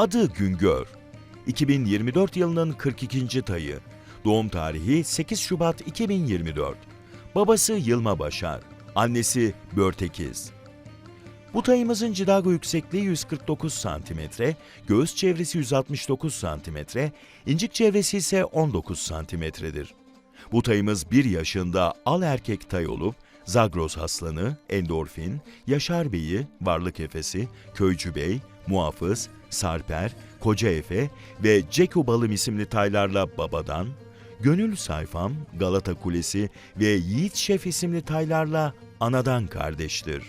Adı Güngör. 2024 yılının 42. tayı. Doğum tarihi 8 Şubat 2024. Babası Yılma Başar. Annesi Börtekiz. Bu tayımızın cidago yüksekliği 149 cm, göğüs çevresi 169 cm, incik çevresi ise 19 cm'dir. Bu tayımız 1 yaşında al erkek tay olup, Zagros Aslanı, Endorfin, Yaşar Bey'i, Varlık Efesi, Köycü Bey, Muhafız, Sarper, Koca Efe ve Ceku Balım isimli taylarla babadan, Gönül Sayfam, Galata Kulesi ve Yiğit Şef isimli taylarla anadan kardeştir.